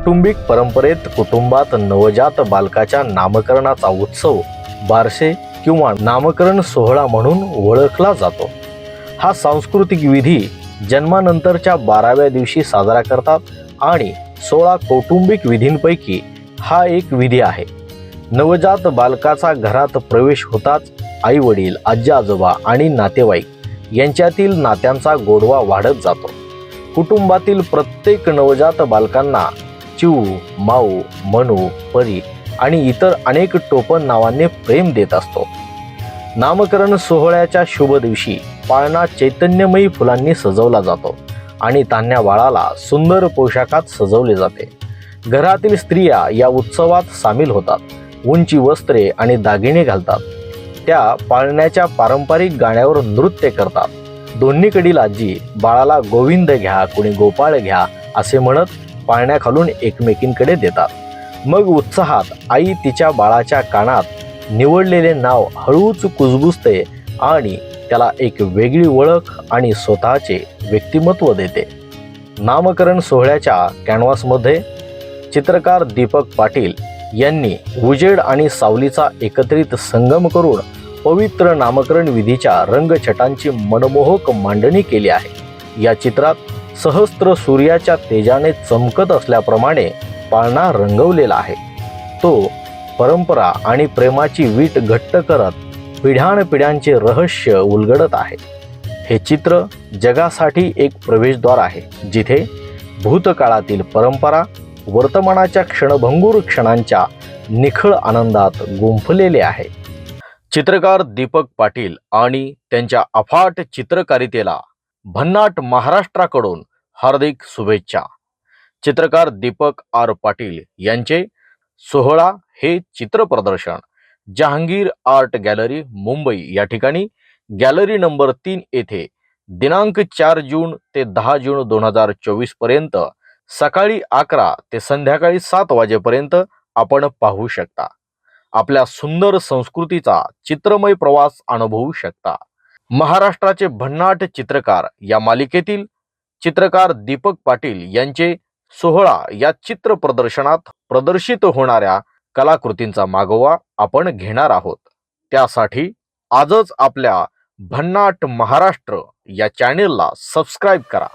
कौटुंबिक परंपरेत कुटुंबात नवजात बालकाच्या नामकरणाचा उत्सव बारसे किंवा नामकरण सोहळा म्हणून ओळखला जातो. हा सांस्कृतिक विधी जन्मानंतरच्या बाराव्या दिवशी साजरा करतात आणि सोळा कौटुंबिक विधींपैकी हा एक विधी आहे. नवजात बालकाचा घरात प्रवेश होताच आई वडील आजी आजोबा आणि नातेवाईक यांच्यातील नात्यांचा गोडवा वाढत जातो. कुटुंबातील प्रत्येक नवजात बालकांना चिऊ माऊ मनू परी आणि इतर अनेक टोपण नावांनी प्रेम देत असतो. नामकरण सोहळ्याच्या शुभ दिवशी पाळणा चैतन्यमयी फुलांनी सजवला जातो आणि तान्ह्या बाळाला सुंदर पोशाखात सजवले जाते. घरातील स्त्रिया या उत्सवात सामील होतात उंची वस्त्रे आणि दागिने घालतात. त्या पाळण्याच्या पारंपरिक गाण्यावर नृत्य करतात. दोन्हीकडील आजी बाळाला गोविंद घ्या कुणी गोपाळ घ्या असे म्हणत पाळण्याखालून एकमेकींकडे देतात. मग उत्साहात आई तिच्या बाळाच्या कानात निवडलेले नाव हळूच कुजबुजते आणि त्याला एक वेगळी ओळख आणि स्वतःचे व्यक्तिमत्व देते. नामकरण सोहळ्याच्या कॅनव्हासमध्ये चित्रकार दीपक पाटील यांनी उजेड आणि सावलीचा एकत्रित संगम करून पवित्र नामकरण विधीच्या रंगछटांची मनमोहक मांडणी केली आहे. या चित्रात सहस्त्र सूर्याच्या तेजाने चमकत असल्याप्रमाणे पाळणा रंगवलेला आहे. तो परंपरा आणि प्रेमाची वीट घट्ट करत पिढ्यानपिढ्यांचे रहस्य उलगडत आहे. हे चित्र जगासाठी एक प्रवेशद्वार आहे जिथे भूतकाळातील परंपरा वर्तमानाच्या क्षणभंगूर क्षणांच्या निखळ आनंदात गुंफलेले आहे. चित्रकार दीपक पाटील आणि त्यांच्या अफाट चित्रकारितेला भन्नाट महाराष्ट्राकडून हार्दिक शुभेच्छा. चित्रकार दीपक आर पाटील यांचे सोहळा हे चित्रप्रदर्शन जहांगीर आर्ट गॅलरी मुंबई. या ठिकाणी गॅलरी नंबर तीन येथे दिनांक चार जून ते दहा जून दोन हजार चोवीसपर्यंत सकाळी अकरा ते संध्याकाळी सात वाजेपर्यंत आपण पाहू शकता. आपल्या सुंदर संस्कृतीचा चित्रमय प्रवास अनुभवू शकता. महाराष्ट्राचे भन्नाट चित्रकार या मालिकेतील चित्रकार दीपक पाटील यांचे सोहळा या चित्र प्रदर्शनात प्रदर्शित होणाऱ्या कलाकृतींचा मागोवा आपण घेणार आहोत. त्यासाठी आजच आपल्या भन्नाट महाराष्ट्र या चॅनेलला सबस्क्राईब करा.